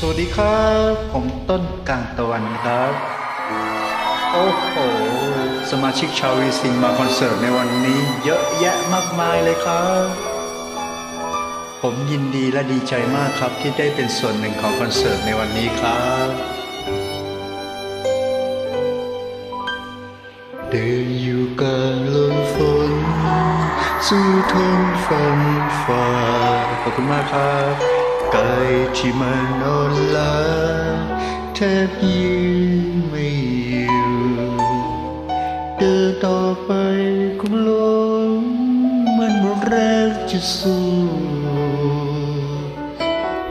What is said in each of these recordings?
สวัสดีครับ ผมต้นกลางตะวันครับ โอ้โห สมาชิกชาววีซิงมาคอนเสิร์ตในวันนี้เยอะแยะมากมายเลยครับ ผมยินดีและดีใจมากครับที่ได้เป็นส่วนหนึ่งของคอนเสิร์ตในวันนี้ครับ เดินอยู่กลางลมฝน สู่ท้องฟ้าฟ้าขอบคุณมากครับ กายที่มันนอนลาแทบยืนไม่อยู่เดินต่อไปคงลงมันหมดแรงจะสู้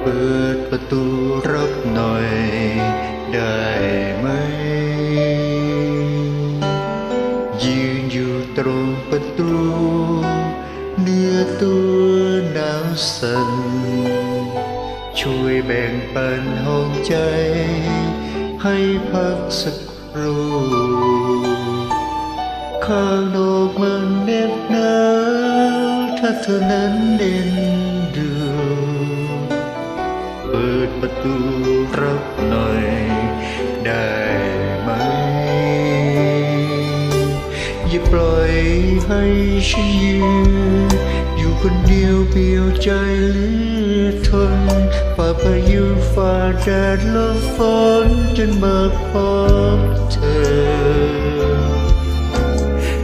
เปิดประตูรับหน่อยได้ไหม ยืนอยู่ตรงประตู เนื้อตัว หนาวสั่นช่วยแบ่งปันห้องใจ ให้พักสักครู่ข้างนอกมันเหน็บหนาวถ้าเธอนั้นเด่นดู เปิดประตูรับหน่อย ให้ฉันยืนอยู่คนเดียวเปลี่ยวใจเหลือทนฝ่าพายุฝ่าแดดลมฝนจนมาพบเธอ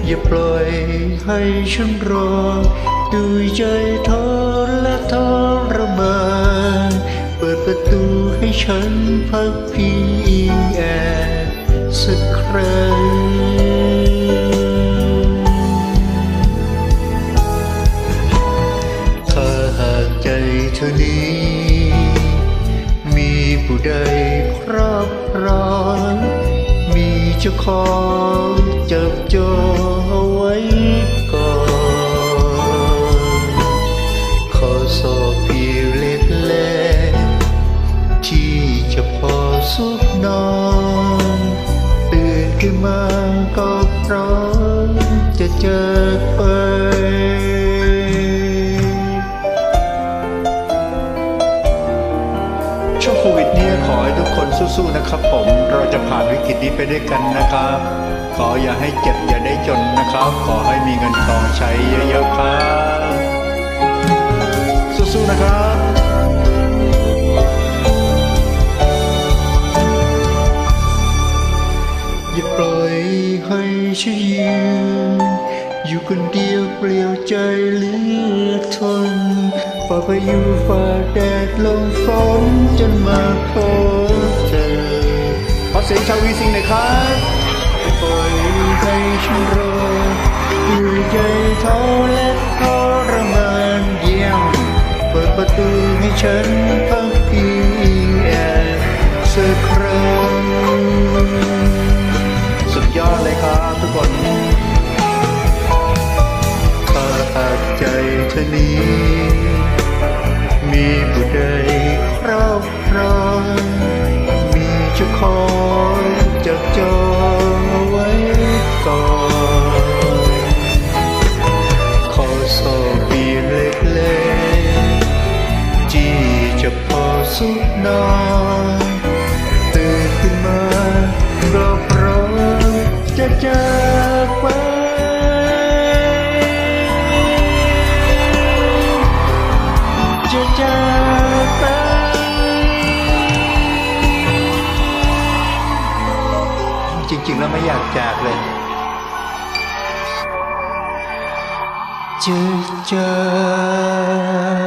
อย่าปล่อยให้ฉันรอด้วยใจทรและทรมานเปิดประตูให้ฉันพักพิงแอบสักครั้ง อนี้ มีผู้ใดครอบครองมีเจ้าของจับจองไว้ก่อน ขอสอบเพียงเล็กแลที่จะพอสุขนอนตื่นขึ้นมาก็พร้อม สู้ๆนะครับผมเราจะผ่านวิกฤตนี้ไปด้วยกันนะครับ ขออย่าให้เจ็บอย่าได้จนนะครับ ขอให้มีเงินทองใช้เยอะๆครับสู้ๆนะครับอย่าปล่อยให้ฉันยืนอยู่คนเดียวเปลี่ยวใจเหลือทนฝ่าพายุฝ่าแดดลมฝนจนมาพอ เสียงชาววีสิงหน่อยครับปล่อยให้ฉันรอด้วยใจท้อและทรมานเยี่ยมเปิดประตูให้ฉันพักพิงแอบสักครั้งสุดยอดเลยครับทุกคนถ้าหากใจเธอนี้มี นอนตื่นขึ้นมาก็พร้อมจะจากไปจะจากไปจริงๆแล้วไม่อยากจากเลยจะจาก